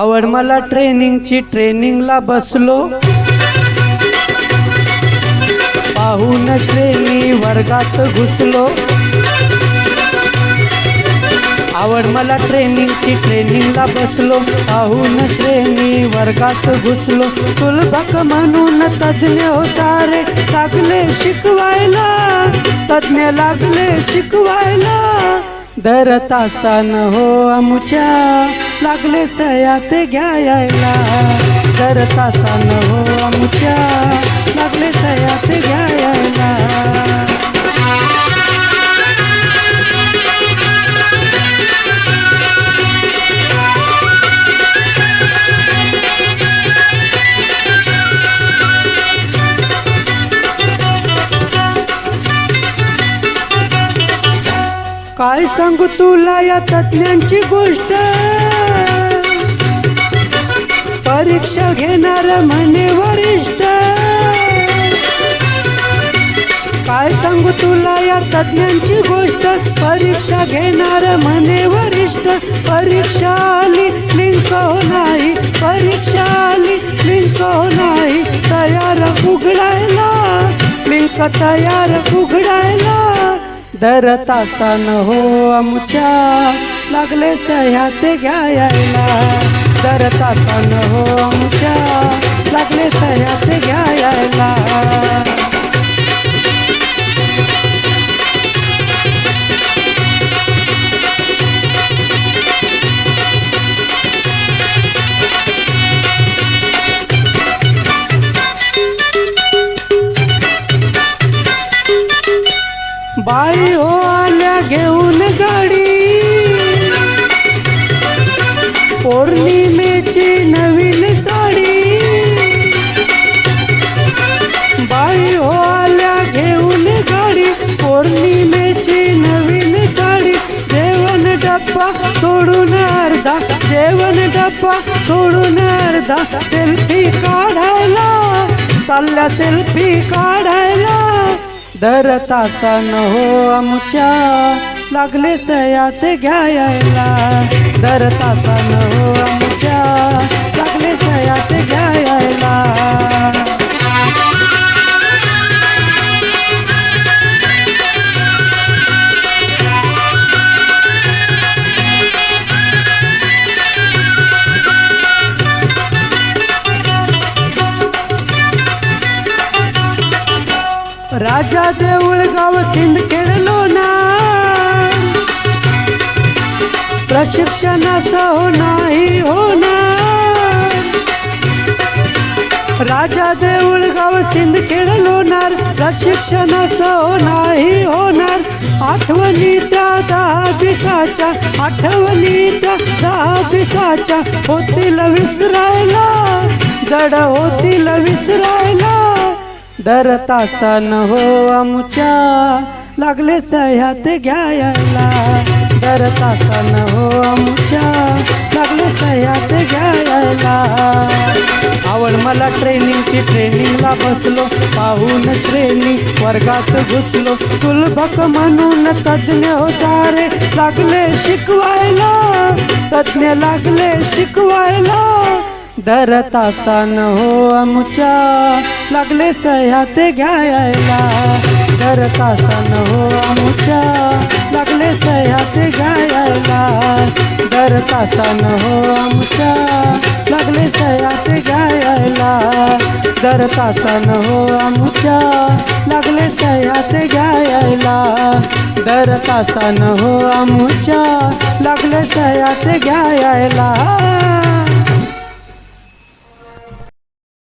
आवड मला ट्रेनिंगची ट्रेनिंगला बसलो. पाहून श्रेणी वर्गात घुसलो. आवड मला ट्रेनिंगची ट्रेनिंगला बसलो. पाहून श्रेणी वर्गात घुसलो. सुलभक म्हणून तज्ज्ञ हो सारे लागले शिकवायला. तज्ज्ञ लागले शिकवायला. दर तासान हो आमुच्या. लागले सयात घ्यायला. दर तासान हो आमुच्या. लागले सयाते घ्या काय सांगू तुला या तज्ञांची गोष्ट? परीक्षा घेणार म्हणे वरिष्ठ. काय सांगू तुला या तज्ञांची गोष्ट? परीक्षा घेणार म्हणे वरिष्ठ. परीक्षा आली लिंक हो नाही. परीक्षा आली लिंक हो नाही. तयार उघडायला लिंक तयार उघडायला. दर तासान हो आमच्या. लागले सह्यात घ्यायला. दर तासान हो आमच्या. लागले सह्यात घ्यायला. बाई हो आल्या घेऊन गाडी. पौर्णिमेची नवीन साडी. बाई हो आल्या घेऊन गाडी पौर्णिमेची नवीन साडी. जेवण डब्बा सोडून अर्धा जेवण डब्बा सोडून अर्धा सेल्फी काढायला. चालल्या सेल्फी काढ दर तासान हो आमच्या. लागले सयात घ्यायला. दर तासान हो आमच्या राजा देऊळगाव सिंदखेड लोणा प्रशिक्षणाचा हो नाही होणार राजा देऊळगाव सिंदखेड लोणार प्रशिक्षणाचं हो नाही होणार. आठवणी त्या दहा दिसाच्या आठवणी त्या दहा दिसाच्या होतील विसरायला. जड होतील विसरायला. दर तासान हो आमच्या. लागले सह्यात घ्यायला. दर तासान हो आमच्या. लागले सह्यात घ्यायला. आवड मला ट्रेनिंगची ट्रेनिंगला बसलो. पाहून श्रेणी वर्गात घुसलो. सुलभक म्हणून तज्ज्ञ हो सारे. लागले शिकवायला. तज्ज्ञ लागले शिकवायला. दरतासान हो आमच्या. लागले सह्यात गायला दर तासान हो आमच्या. लागले सह्यात गायला दर तासान हो आमच्या. लागले सह्यात गायला दर तासान हो आमच्या. लागले सह्यात गायला दर तासान हो आमच्या. लागले सह्यात गायला